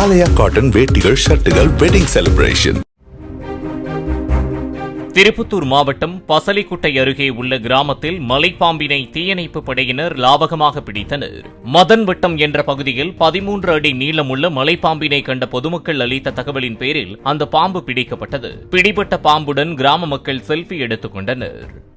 ஆலயா cotton வேட்டிகள் ஷர்ட்டுகள் wedding celebration Tirupattur மாவட்டம் பசலிக்குட்டை அருகே உள்ள கிராமத்தில் மலைப்பாம்பினை தீயணைப்பு படையினர் லாபகமாக பிடித்தனர். மதன் வட்டம் என்ற பகுதியில் பதிமூன்று அடி நீளமுள்ள மலைப்பாம்பினை கண்ட பொதுமக்கள் அளித்த தகவலின் பேரில் அந்த பாம்பு பிடிக்கப்பட்டது. பிடிபட்ட பாம்புடன் கிராம மக்கள் செல்ஃபி எடுத்துக் கொண்டனர்.